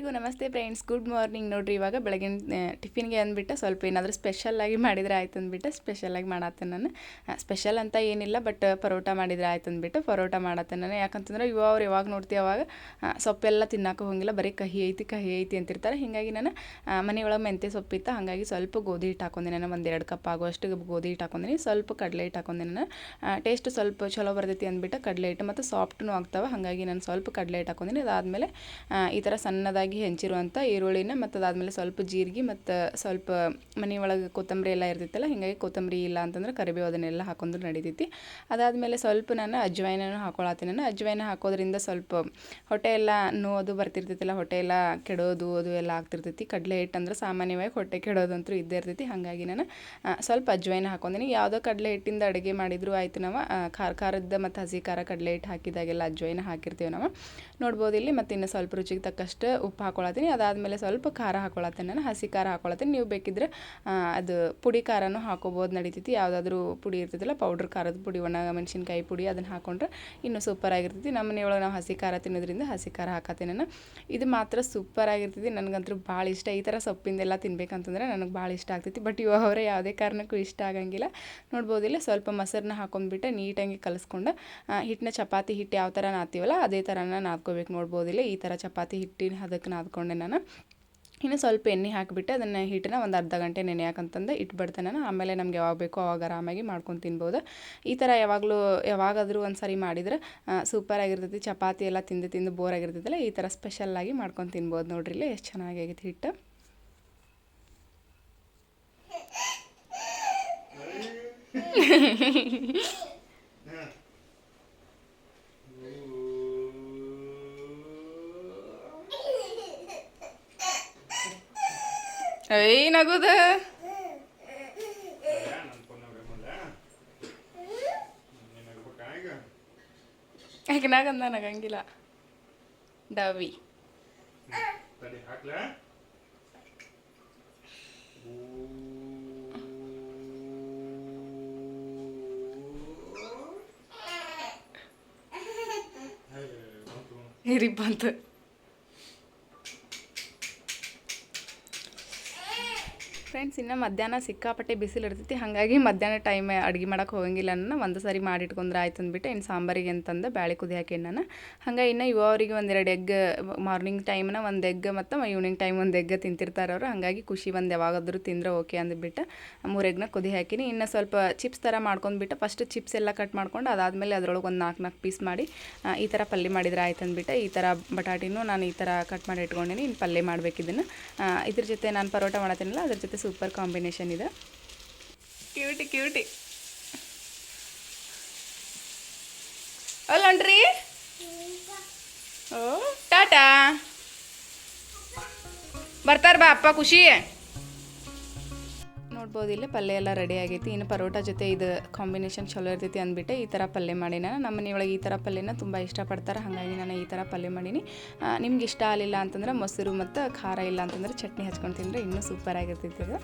ಎಲ್ರಿಗೂ ನಮಸ್ತೆ friends. Good morning ನೋಡ್ರಿ, ಇವಾಗ ಬೆಳಗಿನ ಟಿಫಿನ್ಗೆ ಅಂದ್ಬಿಟ್ಟು ಸ್ವಲ್ಪ ಏನಾದರೂ ಸ್ಪೆಷಲ್ಲಾಗಿ ಮಾಡಿದರೆ ಆಯ್ತು ಅಂದ್ಬಿಟ್ಟು ಸ್ಪೆಷಲಾಗಿ ಮಾಡತ್ತೆ ನಾನು. ಸ್ಪೆಷಲ್ ಅಂತ ಏನಿಲ್ಲ ಬಟ್ ಪರೋಟ ಮಾಡಿದರೆ ಆಯ್ತು ಅಂದ್ಬಿಟ್ಟು ಪರೋಟ ಮಾಡತ್ತೆ ನಾನು. ಯಾಕಂತಂದ್ರೆ ಇವ ಅವ್ರು ಯಾವಾಗ ನೋಡ್ತೀವಿ ಅವಾಗ ಸೊಪ್ಪೆಲ್ಲ ತಿನ್ನಕ್ಕೆ ಹೋಗಿಲ್ಲ, ಬರೀ ಕಹಿ ಐತಿ ಕಹಿ ಐತಿ ಅಂತಿರ್ತಾರೆ. ಹೀಗಾಗಿ ನಾನು ಮನೆಯೊಳಗೆ ಮೆಂತ್ಯ ಸೊಪ್ಪಿತ್ತು, ಹಾಗಾಗಿ ಸ್ವಲ್ಪ ಗೋಧಿ ಹಿಟ್ಟು ಹಾಕೊಂಡೆ ನಾನು. ಒಂದು ಎರಡು ಕಪ್ ಆಗುವಷ್ಟು ಗೋಧಿ ಹಿಟ್ಟು ಹಾಕೊಂದಿನಿ ಸ್ವಲ್ಪ ಕಡಲೆ ಹಿಟ್ಟು ಹಾಕೊಂಡೆ ನಾನು. ಟೇಸ್ಟ್ ಸ್ವಲ್ಪ ಚಲೋ ಬರ್ತೈತಿ ಅಂದ್ಬಿಟ್ಟು ಕಡಲೆ ಹಿಟ್ಟು ಮತ್ತು ಸಾಫ್ಟ್ನು ಆಗ್ತಾವೆ, ಹಾಗಾಗಿ ನಾನು ಸ್ವಲ್ಪ ಕಡಲೆ ಹಿಟ್ಟು ಹಾಕೊಂದಿನಿ ಅದಾದಮೇಲೆ ಈ ಥರ ಸಣ್ಣದಾಗಿ ಹೆಂಚಿರುವಂಥ ಈರುಳ್ಳಿನ ಮತ್ತು ಅದಾದಮೇಲೆ ಸ್ವಲ್ಪ ಜೀರಿಗೆ ಮತ್ತು ಸ್ವಲ್ಪ ಮನೆ ಒಳಗೆ ಕೊತ್ತಂಬರಿ ಎಲ್ಲ ಇರ್ತೈತಲ್ಲ ಹೀಗಾಗಿ ಕೊತ್ತಂಬರಿ ಇಲ್ಲ ಅಂತಂದ್ರೆ ಕರಿಬೇವು ಅದನ್ನೆಲ್ಲ ಹಾಕೊಂಡ್ರೆ ನಡೀತೈತಿ. ಅದಾದಮೇಲೆ ಸ್ವಲ್ಪ ನಾನು ಅಜ್ವಾಯಿನೂ ಹಾಕೊಳತ್ತೀನಿ ನಾನು ಅಜ್ವಾಯಿನ ಹಾಕೋದ್ರಿಂದ ಸ್ವಲ್ಪ ಹೊಟ್ಟೆ ಎಲ್ಲ ನೋವು ಬರ್ತಿರ್ತೈತಲ್ಲ, ಹೊಟ್ಟೆ ಎಲ್ಲ ಕೆಡೋದು ಅದು ಎಲ್ಲ ಆಗ್ತಿರ್ತೈತಿ. ಕಡಲೆ ಹಿಟ್ಟು ಅಂದ್ರೆ ಸಾಮಾನ್ಯವಾಗಿ ಹೊಟ್ಟೆ ಕೆಡೋದಂತೂ ಇದ್ದೇ ಇರ್ತೈತಿ. ಹಾಗಾಗಿ ನಾನು ಸ್ವಲ್ಪ ಅಜ್ವೈನ ಹಾಕೊಂದಿನಿ ಯಾವುದೋ ಕಡಲೆ ಹಿಟ್ಟಿಂದ ಅಡುಗೆ ಮಾಡಿದ್ರು ಆಯಿತು ನಾವು ಖಾರ ಖಾರದ ಮತ್ತು ಹಸಿ ಖಾರ ಕಡಲೆ ಹಿಟ್ಟು ಹಾಕಿದಾಗೆಲ್ಲ ಅಜ್ವೈನ ಹಾಕಿರ್ತೀವಿ ನಾವು. ನೋಡ್ಬೋದು ಇಲ್ಲಿ ಮತ್ತು ಇನ್ನು ಸ್ವಲ್ಪ ರುಚಿಗೆ ತಕ್ಕಷ್ಟು ಉಪ್ಪು ಹಾಕೊಳತ್ತೀನಿ. ಅದಾದಮೇಲೆ ಸ್ವಲ್ಪ ಖಾರ ಹಾಕೊಳತ್ತೀನಿ ನಾನು. ಹಸಿ ಖಾರ ಹಾಕೊಳತ್ತೀನಿ. ನೀವು ಬೇಕಿದ್ರೆ ಅದು ಪುಡಿ ಖಾರನೂ ಹಾಕೋಬೋದು. ನಡೀತೈತಿ. ಯಾವುದಾದ್ರೂ ಪುಡಿ ಇರ್ತೈತಲ್ಲ, ಪೌಡ್ರ್ ಖಾರದ ಪುಡಿ, ಒಣ ಮೆಣಸಿನ್ಕಾಯಿ ಪುಡಿ ಅದನ್ನು ಹಾಕೊಂಡ್ರೆ ಇನ್ನೂ ಸೂಪರ್ ಆಗಿರ್ತೈತಿ. ನಮ್ಮ ಮನೆಯೊಳಗೆ ನಾವು ಹಸಿ ಖಾರ ತಿನ್ನೋದ್ರಿಂದ ಹಸಿ ಖಾರ ಹಾಕತ್ತೀನಿ ನಾನು. ಇದು ಮಾತ್ರ ಸೂಪರ್ ಆಗಿರ್ತೈತಿ. ನನಗಂತೂ ಭಾಳ ಇಷ್ಟ. ಈ ಥರ ಸೊಪ್ಪಿಂದೆಲ್ಲ ತಿನ್ಬೇಕಂತಂದ್ರೆ ನನಗೆ ಭಾಳ ಇಷ್ಟ ಆಗ್ತೈತಿ. ಬಟ್ ಇವಾಗ ಅವರೇ ಯಾವುದೇ ಕಾರಣಕ್ಕೂ ಇಷ್ಟ ಆಗಂಗಿಲ್ಲ. ನೋಡ್ಬೋದಿಲ್ಲ. ಸ್ವಲ್ಪ ಮೊಸರನ್ನ ಹಾಕೊಂಡ್ಬಿಟ್ಟು ನೀಟಾಗಿ ಕಲಿಸ್ಕೊಂಡು ಹಿಟ್ಟನ್ನ ಚಪಾತಿ ಹಿಟ್ಟು ಯಾವ ಥರ ನಾತೀವಲ್ಲ ಅದೇ ಥರನ ನಾದ್ಕೋಬೇಕು. ನೋಡ್ಬೋದಿಲ್ಲ. ಈ ಥರ ಚಪಾತಿ ಹಿಟ್ಟಿನ ನಾದ್ಕೊಂಡೆ ನಾನು. ಇನ್ನು ಸ್ವಲ್ಪ ಎಣ್ಣೆ ಹಾಕಿಬಿಟ್ಟು ಅದನ್ನು ಹಿಟ್ಟನ್ನ ಒಂದು ಅರ್ಧ ಗಂಟೆ ನೆನೆಯಾಕಂತಂದು ಇಟ್ಬಿಡ್ತೇನೆ ನಾನು. ಆಮೇಲೆ ನಮ್ಗೆ ಯಾವಾಗ ಬೇಕೋ ಅವಾಗ ಆರಾಮಾಗಿ ಮಾಡ್ಕೊಂಡು ತಿನ್ಬೋದು. ಈ ಥರ ಯಾವಾಗಲೂ, ಯಾವಾಗಾದರೂ ಒಂದು ಸಾರಿ ಮಾಡಿದ್ರೆ ಸೂಪರ್ ಆಗಿರ್ತೈತಿ. ಚಪಾತಿ ಎಲ್ಲ ತಿಂದು ತಿಂದು ಬೋರ್ ಆಗಿರ್ತೈತಲ್ಲ, ಈ ಥರ ಸ್ಪೆಷಲ್ಲಾಗಿ ಮಾಡ್ಕೊಂಡು ತಿನ್ಬೋದು ನೋಡ್ರಿ ಇಲ್ಲಿ. ಎಷ್ಟು ಚೆನ್ನಾಗೈತಿ ಹಿಟ್ಟು. ಐ ನಗುದ ಯಾಕೆ ನಾಗಂದ ನಗಂಗಿಲ್ಲ ಡವಿ ಹಿರಿ ಬಂತು. ಫ್ರೆಂಡ್ಸ್ ಇನ್ನು ಮಧ್ಯಾಹ್ನ ಸಿಕ್ಕಾಪಟ್ಟೆ ಬಿಸಿಲು ಇರ್ತೈತಿ. ಹಾಗಾಗಿ ಮಧ್ಯಾಹ್ನ ಟೈಮ್ ಅಡುಗೆ ಮಾಡೋಕೆ ಹೋಗಂಗಿಲ್ಲ ಅನ್ನ ಒಂದು ಸಾರಿ ಮಾಡಿಟ್ಕೊಂಡ್ರೆ ಆಯ್ತು ಅಂದ್ಬಿಟ್ಟು ಇನ್ನು ಸಾಂಬಾರಿಗೆ ಅಂತಂದು ಬ್ಯಾಳೆ ಕುದಿ ಹಾಕಿ ನಾನು ಹಾಗೆ ಇನ್ನು ಯುವ ಅವರಿಗೆ ಒಂದೆರಡು ಎಗ್ ಮಾರ್ನಿಂಗ್ ಟೈಮ್ನ ಒಂದು ಎಗ್ ಮತ್ತು ಈವ್ನಿಂಗ್ ಟೈಮ್ ಒಂದು ಎಗ್ ತಿಂತಿರ್ತಾರೆ ಅವರು. ಹಾಗಾಗಿ ಖುಷಿ ಒಂದು ಯಾವಾಗಾದರೂ ತಿಂದರೆ ಓಕೆ ಅಂದ್ಬಿಟ್ಟು ಮೂರು ಎಗ್ನ ಕುದಿ ಹಾಕಿನಿ. ಇನ್ನು ಸ್ವಲ್ಪ ಚಿಪ್ಸ್ ಥರ ಮಾಡ್ಕೊಂಡ್ಬಿಟ್ಟು ಫಸ್ಟ್ ಚಿಪ್ಸ್ ಎಲ್ಲ ಕಟ್ ಮಾಡ್ಕೊಂಡು ಅದಾದಮೇಲೆ ಅದರೊಳಗೆ ಒಂದು ನಾಲ್ಕು ನಾಲ್ಕು ಪೀಸ್ ಮಾಡಿ ಈ ಥರ ಪಲ್ಯ ಮಾಡಿದ್ರೆ ಆಯ್ತು ಅಂದ್ಬಿಟ್ಟು ಈ ಥರ ಬಟಾಟಿನೂ ನಾನು ಈ ಥರ ಕಟ್ ಮಾಡಿ ಇಟ್ಕೊಂಡಿನಿ. ಇನ್ನು ಪಲ್ಯ ಮಾಡ್ಬೇಕು ಇದನ್ನು. ಆ, ಇದ್ರ ಜೊತೆ ನಾನು ಪರೋಟ ಮಾಡತ್ತೀನಲ್ಲ ಅದ್ರ ಜೊತೆ ಸೂಪರ್ ಕಾಂಬಿನೇಷನ್ ಇದೆ. Cutie cutie. ಅಲ್ಲೊಂಡ್ರಿ ಓ ಟಾಟಾ. ಬರ್ತಾರ ಬಾ ಅಪ್ಪ ಖುಷಿ. ನೋಡ್ಬೋದು, ಇಲ್ಲಿ ಪಲ್ಯ ಎಲ್ಲ ರೆಡಿ ಆಗೈತಿ. ಇನ್ನು ಪರೋಟ ಜೊತೆ ಇದು ಕಾಂಬಿನೇಷನ್ ಚಲೋ ಇರ್ತೈತಿ ಅಂದ್ಬಿಟ್ಟು ಈ ಥರ ಪಲ್ಯ ಮಾಡಿ ನಾನು ನಮ್ಮ ಮನೆಯೊಳಗೆ ಈ ಥರ ಪಲ್ಯನ ತುಂಬ ಇಷ್ಟಪಡ್ತಾರೆ. ಹಾಗಾಗಿ ನಾನು ಈ ಥರ ಪಲ್ಯ ಮಾಡೀನಿ. ನಿಮ್ಗೆ ಇಷ್ಟ ಆಗಲಿಲ್ಲ ಅಂತಂದ್ರೆ ಮೊಸರು ಮತ್ತು ಖಾರ ಇಲ್ಲ ಅಂತಂದ್ರೆ ಚಟ್ನಿ ಹಚ್ಕೊಂಡು ತಿಂದರೆ ಇನ್ನೂ ಸೂಪರ್ ಆಗಿರ್ತೈತಿ ಅದು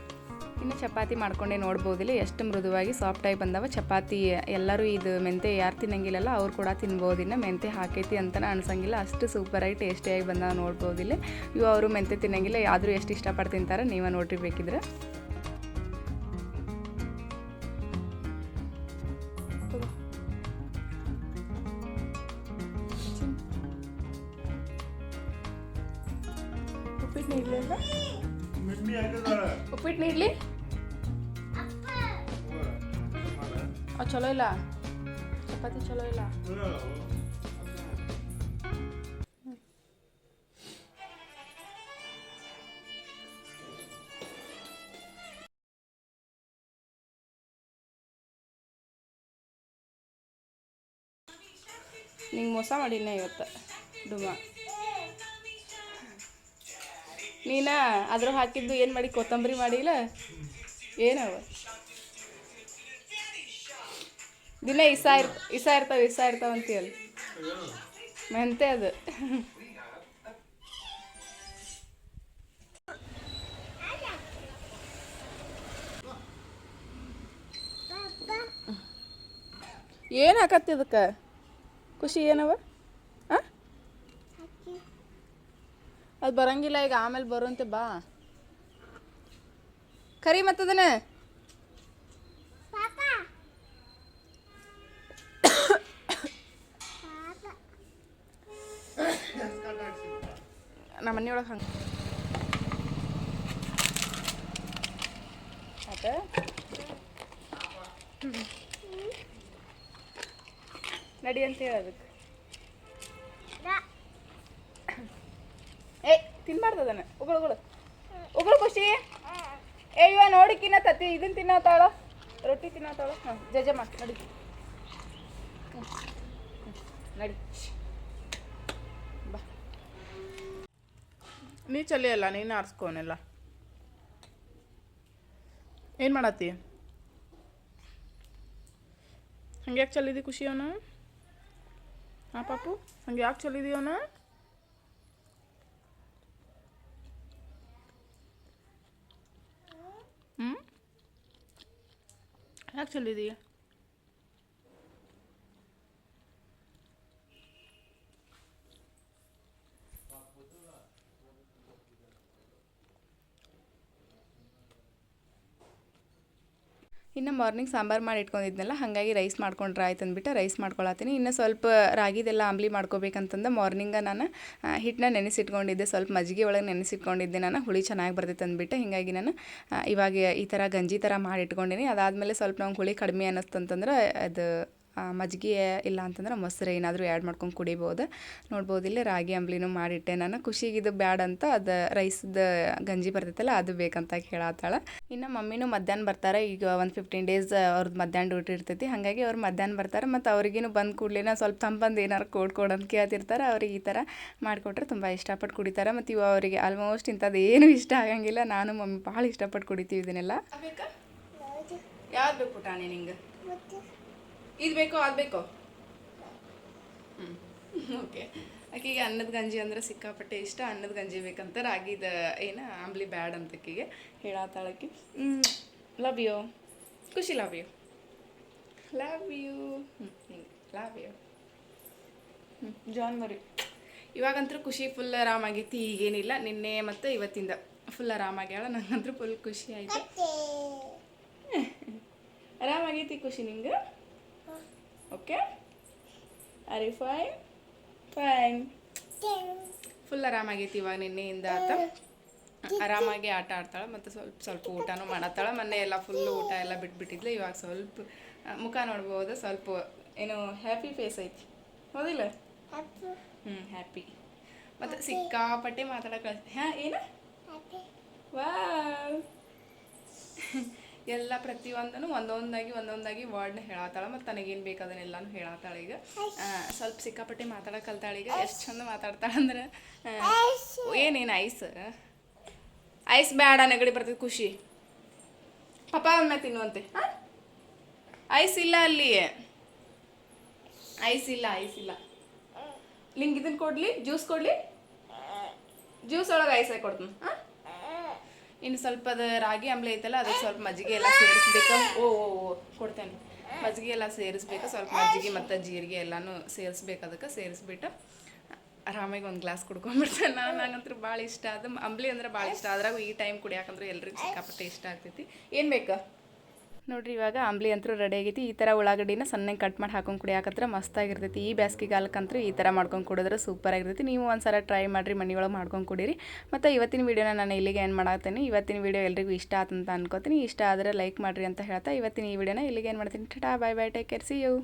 ಇನ್ನು ಚಪಾತಿ ಮಾಡ್ಕೊಂಡೆ ನೋಡ್ಬೋದಿಲ್ಲ ಎಷ್ಟು ಮೃದುವಾಗಿ ಸಾಫ್ಟಾಗಿ ಬಂದವ ಚಪಾತಿ. ಎಲ್ಲರೂ ಇದು ಮೆಂತೆ ಯಾರು ತಿನ್ನಂಗಿಲ್ಲಲ್ಲ ಅವ್ರು ಕೂಡ ತಿನ್ಬೋದು. ಇನ್ನು ಮೆಂತೆ ಹಾಕೈತಿ ಅಂತ ಅನ್ಸಂಗಿಲ್ಲ. ಅಷ್ಟು ಸೂಪರಾಗಿ ಟೇಸ್ಟಿಯಾಗಿ ಬಂದವ ನೋಡ್ಬೋದಿಲ್ಲ ಇವು ಅವರು ಮೆಂತೆ ತಿನ್ನಂಗಿಲ್ಲ, ಆದರೂ ಎಷ್ಟು ಇಷ್ಟಪಟ್ಟು ತಿಂತಾರೆ, ನೀವೇ ನೋಡಿರಿ ಬೇಕಿದ್ರೆ. ಉಪ್ಪಿಟ್ಟು ನೀಡ್ಲಿ ಅಂತ ಮಿಡ್ನಿ ಹಾಕಿದಾಳ ಉಪ್ಪಿಟ್ಟು ನೀಡ್ಲಿ? ಅದು ಚಲೋ ಇಲ್ಲ. ಚಪಾತಿ ಚಲೋ ಇಲ್ಲ. ನಿಂಗೆ ಮೋಸ ಮಾಡಿನ ಇವತ್ತು ಡುಮ? ನೀನ ಅದ್ರ ಹಾಕಿದ್ದು ಏನು ಮಾಡಿ? ಕೊತ್ತಂಬರಿ ಮಾಡಿಲ್ಲ? ಏನವ? ದಿನ ಇಸ ಇರ್, ಇಸ ಇರ್ತಾವ ಇಸ ಇರ್ತಾವ ಅಂತೀಯಲ್ಲ? ಮೆಂತೆ ಅದು. ಏನು ಹಾಕತ್ತಿ ಅದಕ್ಕೆ ಖುಷಿ ಏನವ? ಅದು ಬರಂಗಿಲ್ಲ ಈಗ ಆಮೇಲೆ ಬರುವಂತೆ ಬಾ. ಕರಿ ಮತ್ತದನ ನಮ್ಮ ಮನೆಯೊಳಗೆ ಹಂಗೆ. ಆತ ನಡಿ ಅಂತ ಹೇಳೋದಕ್ಕೆ. ತಿನ್ಬಾರ್ದು ಅದನ್ನ. ಉಗುಳುಗಳು ಉಗುಳು. ಖುಷಿ. ಏ, ಇವ ನೋಡಿಕಿನ್ನ ತತ್ತಿ. ಇದನ್ನ ತಿನ್ನತ್ತಾಳ ರೊಟ್ಟಿ ತಿನ್ನತ್ತಾಳ ಹಾಂ ಜಜಮ್ಮ ನಡಿ. ನಡಿ. ಬಾ. ನೀ ಚಲಿ ಅಲ್ಲ, ನೀನು ಆರಿಸ್ಕೊನೆಲ್ಲ. ಏನು ಮಾಡತ್ತಿ? ಹಂಗೆ ಯಾಕೆ ಚಲ್ಲಿದಿ ಖುಷಿ ಅವನ? ಹಾಂ ಪಾಪು ಹಂಗೆ ಯಾಕೆ ಚಲಿದಿ ಅವನ? ಹ್ಞೂ ಯಾಕೆ ಇನ್ನು ಮಾರ್ನಿಂಗ್ ಸಾಂಬಾರು ಮಾಡಿ ಇಟ್ಕೊಂಡಿದ್ನಲ್ಲ, ಹಾಗಾಗಿ ರೈಸ್ ಮಾಡ್ಕೊಂಡ್ರೆ ಆಯ್ತು ಅಂದ್ಬಿಟ್ಟು ರೈಸ್ ಮಾಡ್ಕೊಳತ್ತೀನಿ. ಇನ್ನು ಸ್ವಲ್ಪ ರಾಗಿದೆಲ್ಲ ಅಂಬ್ಲಿ ಮಾಡ್ಕೋಬೇಕಂತಂದು ಮಾರ್ನಿಂಗ ನಾನು ಹಿಟ್ಟನ್ನ ನೆನೆಸಿಟ್ಕೊಂಡಿದ್ದೆ. ಸ್ವಲ್ಪ ಮಜ್ಜಿಗೆ ಒಳಗೆ ನೆನೆಸಿಟ್ಕೊಂಡಿದ್ದೆ ನಾನು, ಹುಳಿ ಚೆನ್ನಾಗಿ ಬರ್ತೈತೆ ಅಂದ್ಬಿಟ್ಟು. ಹೀಗಾಗಿ ನಾನು ಇವಾಗ ಈ ಥರ ಗಂಜಿ ಥರ ಮಾಡಿ ಇಟ್ಕೊಂಡಿನಿ. ಅದಾದಮೇಲೆ ಸ್ವಲ್ಪ ನಂಗೆ ಹುಳಿ ಕಡಿಮೆ ಅನ್ನಿಸ್ತಂತಂದ್ರೆ ಅದು ಮಜ್ಜಿಗೆ ಇಲ್ಲ ಅಂತಂದ್ರೆ ಮೊಸರು ಏನಾದರೂ ಆ್ಯಡ್ ಮಾಡ್ಕೊಂಡು ಕುಡಿಬೋದು. ನೋಡ್ಬೋದು, ಇಲ್ಲಿ ರಾಗಿ ಅಂಬ್ಲಿನೂ ಮಾಡಿಟ್ಟೆ. ನಾನು ಖುಷಿಗೆ ಇದು ಬ್ಯಾಡ್ ಅಂತ ಅದು ರೈಸ್ದು ಗಂಜಿ ಬರ್ತೈತಲ್ಲ, ಅದು ಬೇಕಂತ ಕೇಳಾತಾಳೆ ಇನ್ನು ಮಮ್ಮಿನೂ ಮಧ್ಯಾಹ್ನ ಬರ್ತಾರೆ. ಈಗ ಒಂದು ಫಿಫ್ಟೀನ್ ಡೇಸ್ ಅವ್ರದ್ದು ಮಧ್ಯಾಹ್ನ ಡ್ಯೂಟಿ ಇರ್ತೈತಿ. ಹಾಗಾಗಿ ಅವ್ರು ಮಧ್ಯಾಹ್ನ ಬರ್ತಾರೆ ಮತ್ತು ಅವ್ರಿಗೂ ಬಂದ ಕೂಡಲೇ ಸ್ವಲ್ಪ ತಂಬಂದು ಏನಾರು ಕೊಡ್ ಕೊಡು ಅಂತ ಕೇಳ್ತಿರ್ತಾರೆ. ಅವ್ರಿಗೆ ಈ ಥರ ಮಾಡಿಕೊಟ್ರೆ ತುಂಬ ಇಷ್ಟಪಟ್ಟು ಕುಡಿತಾರೆ. ಮತ್ತು ಇವು ಅವರಿಗೆ ಆಲ್ಮೋಸ್ಟ್ ಇಂಥದ್ದು ಏನೂ ಇಷ್ಟ ಆಗಂಗಿಲ್ಲ. ನಾನು ಮಮ್ಮಿ ಭಾಳ ಇಷ್ಟಪಟ್ಟು ಕುಡಿತೀವಿ ಇದನ್ನೆಲ್ಲ. ಯಾವ್ದು ಬೇಕು ಪುಟಾಣಿ ನಿಂಗೆ? ಇದು ಬೇಕೋ ಅದು ಬೇಕೋ? ಹ್ಞೂ ಓಕೆ ಆಕೆಗೆ ಅನ್ನದ ಗಂಜಿ ಅಂದ್ರೆ ಸಿಕ್ಕಾಪಟ್ಟೆ ಇಷ್ಟ ಅನ್ನದ ಗಂಜಿ ಬೇಕಂತ ರಾಗಿದ ಏನು ಆಂಬ್ಲಿ ಬ್ಯಾಡ್ ಅಂತ ಆಕೆಗೆ ಹೇಳತ್ತಾಳಕ್ಕೆ love you Khushi love you love you ಹ್ಞೂ ಲವ್ ಯು ಹ್ಞೂ ಜಾನ್ ಮರಿ ಇವಾಗಂತೂ ಖುಷಿ ಫುಲ್ ಆರಾಮಾಗೈತಿ ಈಗೇನಿಲ್ಲ ನಿನ್ನೆ ಮತ್ತು ಇವತ್ತಿಂದ ಫುಲ್ ಆರಾಮಾಗ್ಯಾಳ ನಂಗಂತೂ ಫುಲ್ ಖುಷಿ ಆಯಿತು. ಆರಾಮಾಗೈತಿ ಖುಷಿ ನಿಂಗೆ? ಓಕೆ? ಅರಿ ಫೈನ್ ಫೈನ್ ಫುಲ್ ಆರಾಮಾಗೈತಿ ಇವಾಗ ನಿನ್ನೆಯಿಂದ ಆತ. ಆರಾಮಾಗಿ ಆಟ ಆಡ್ತಾಳೆ ಮತ್ತು ಸ್ವಲ್ಪ ಸ್ವಲ್ಪ ಊಟನೂ ಮಾಡತ್ತಾಳೆ. ಮೊನ್ನೆ ಎಲ್ಲ ಫುಲ್ಲು ಊಟ ಎಲ್ಲ ಬಿಟ್ಬಿಟ್ಟಿದ್ಲು ಇವಾಗ ಸ್ವಲ್ಪ ಮುಖ ನೋಡ್ಬೋದು ಸ್ವಲ್ಪ ಏನು ಹ್ಯಾಪಿ ಫೇಸ್ ಐತಿ. ಹೌದಿಲ್ಲ? ಹ್ಞೂ ಹ್ಯಾಪಿ ಮತ್ತು ಸಿಕ್ಕಾಪಟ್ಟೆ ಮಾತಾಡಕ್ಕೆ ಹಾಂ ಏನು? ವಾವ್ ಎಲ್ಲ ಪ್ರತಿಯೊಂದನ್ನು ಒಂದೊಂದಾಗಿ ಒಂದೊಂದಾಗಿ ವರ್ಡ್ನ ಹೇಳತ್ತಾಳ ಮತ್ತು ತನಗೇನು ಬೇಕು ಅದನ್ನೆಲ್ಲನೂ ಹೇಳತ್ತಾಳ ಈಗ. ಸ್ವಲ್ಪ ಸಿಕ್ಕಾಪಟ್ಟೆ ಮಾತಾಡಕಲ್ತಾಳ ಕಲ್ತಾಳ ಈಗ ಎಷ್ಟು ಚಂದ ಮಾತಾಡ್ತಾಳ ಅಂದ್ರೆ ಏನೇನು ಐಸ್? ಐಸ್ ಬೇಡ ನೆಗಡಿ ಬರ್ತದೆ ಖುಷಿ. ಪಪ್ಪ ಒಮ್ಮೆ ತಿನ್ನುವಂತೆ. ಐಸ್ ಇಲ್ಲ ಅಲ್ಲಿ. ಐಸ್ ಇಲ್ಲ ಐಸ್ ಇಲ್ಲ. ನಿಂಗೆ ಇದನ್ನ ಕೊಡ್ಲಿ ಜ್ಯೂಸ್ ಕೊಡ್ಲಿ? ಜ್ಯೂಸ್ ಒಳಗೆ ಐಸ್ ಹಾಕಿ ಕೊಡ್ತೀನಿ. ಹಾಂ ಇನ್ನು ಸ್ವಲ್ಪ ಅದು ರಾಗಿ ಅಂಬ್ಲೆ ಐತಲ್ಲ, ಅದಕ್ಕೆ ಸ್ವಲ್ಪ ಮಜ್ಜಿಗೆ ಎಲ್ಲ ಸೇರಿಸ್ಬೇಕು. ಓ ಓ ಓ, ಕೊಡ್ತೇನೆ. ಮಜ್ಜಿಗೆ ಎಲ್ಲ ಸೇರಿಸ್ಬೇಕು, ಸ್ವಲ್ಪ ಮಜ್ಜಿಗೆ ಮತ್ತು ಜೀರಿಗೆ ಎಲ್ಲನೂ ಸೇರಿಸ್ಬೇಕು, ಅದಕ್ಕೆ ಸೇರಿಸ್ಬಿಟ್ಟು ಆರಾಮಾಗಿ ಒಂದು ಗ್ಲಾಸ್ ಕುಡ್ಕೊಂಡ್ಬಿಡ್ತೇನೆ. ನಾನು ನನಗಂತೂ ಭಾಳ ಇಷ್ಟ ಅದು ಅಂಬ್ಲಿ ಅಂದ್ರೆ ಭಾಳ ಇಷ್ಟ. ಅದ್ರಾಗ ಈ ಟೈಮ್ ಕುಡಿಯಾಕಂದ್ರೆ ಎಲ್ಲರಿಗೂ ಸಿಕ್ಕಾಪಟ್ಟೆ ಇಷ್ಟ ಆಗ್ತೈತಿ. ಏನು ಬೇಕಾ? ನೋಡ್ರಿ, ಇವಾಗ ಅಂಬ್ಲಿ ಅಂತೂ ರೆಡಿ ಆಗೈತಿ. ಈ ಥರ ಉಳ್ಳಾಗಡ್ಡಿನ ಸಣ್ಣಗೆ ಕಟ್ ಮಾಡಿ ಹಾಕೊಂಡು ಕುಡಿಯಾಕತ್ರ ಮಸ್ತಾಗಿರ್ತೈತಿ. ಈ ಬೇಸಿಗೆಗಾಲಕ್ಕಂತೂ ಈ ಥರ ಮಾಡ್ಕೊಂಡು ಕುಡಿದ್ರೆ ಸೂಪರ್ ಆಗಿರ್ತೈತಿ. ನೀವು ಒಂದ್ಸಲ ಟ್ರೈ ಮಾಡಿರಿ, ಮನೆಯೊಳಗೆ ಮಾಡ್ಕೊಂಡು ಕುಡಿರಿ. ಮತ್ತು ಇವತ್ತಿನ ವೀಡಿಯೋನ ನಾನು ಇಲ್ಲಿಗೆ ಏನು ಮಾಡ್ತೇನೆ ಇವತ್ತಿನ ವೀಡಿಯೋ ಎಲ್ರಿಗೂ ಇಷ್ಟ ಆತಂತ ಅನ್ಕೋತೀನಿ. ಇಷ್ಟ ಆದರೆ ಲೈಕ್ ಮಾಡಿರಿ ಅಂತ ಹೇಳ್ತಾ ಇವತ್ತಿನ ಈ ವಿಡಿಯೋನ ಇಲ್ಲಿಗೆ ಏನು ಮಾಡ್ತೀನಿ. Tata bye bye take care see you